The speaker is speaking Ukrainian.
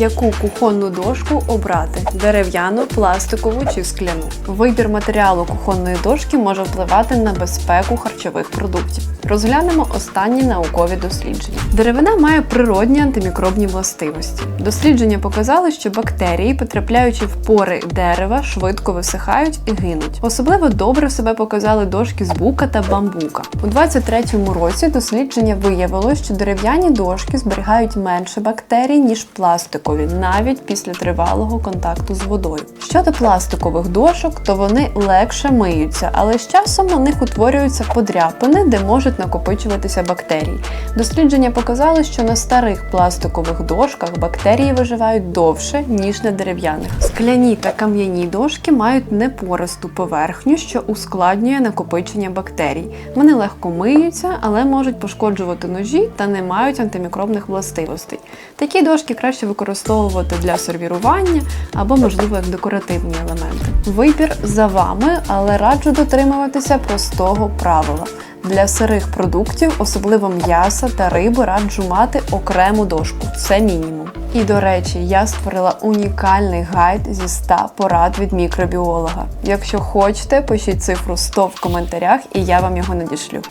Яку кухонну дошку обрати: дерев'яну, пластикову чи скляну? Вибір матеріалу кухонної дошки може впливати на безпеку харчових продуктів. Розглянемо останні наукові дослідження. Деревина має природні антимікробні властивості. Дослідження показали, що бактерії, потрапляючи в пори дерева, швидко висихають і гинуть. Особливо добре себе показали дошки з бука та бамбука. У 23-му році дослідження виявило, що дерев'яні дошки зберігають менше бактерій, ніж пластикові, навіть після тривалого контакту з водою. Щодо пластикових дошок, то вони легше миються, але з часом на них утворюються подряпини, де можуть накопичуватися бактерії. Дослідження показали, що на старих пластикових дошках бактерії виживають довше, ніж на дерев'яних. Скляні та кам'яні дошки мають непористу поверхню, що ускладнює накопичення бактерій. Вони легко миються, але можуть пошкоджувати ножі та не мають антимікробних властивостей. Такі дошки краще використовувати для сервірування або, можливо, як декоративні елементи. Вибір за вами, але раджу дотримуватися простого правила. Для сирих продуктів, особливо м'яса та риби, раджу мати окрему дошку. Це мінімум. І до речі, я створила унікальний гайд зі 100 порад від мікробіолога. Якщо хочете, пишіть цифру 100 в коментарях, і я вам його надішлю.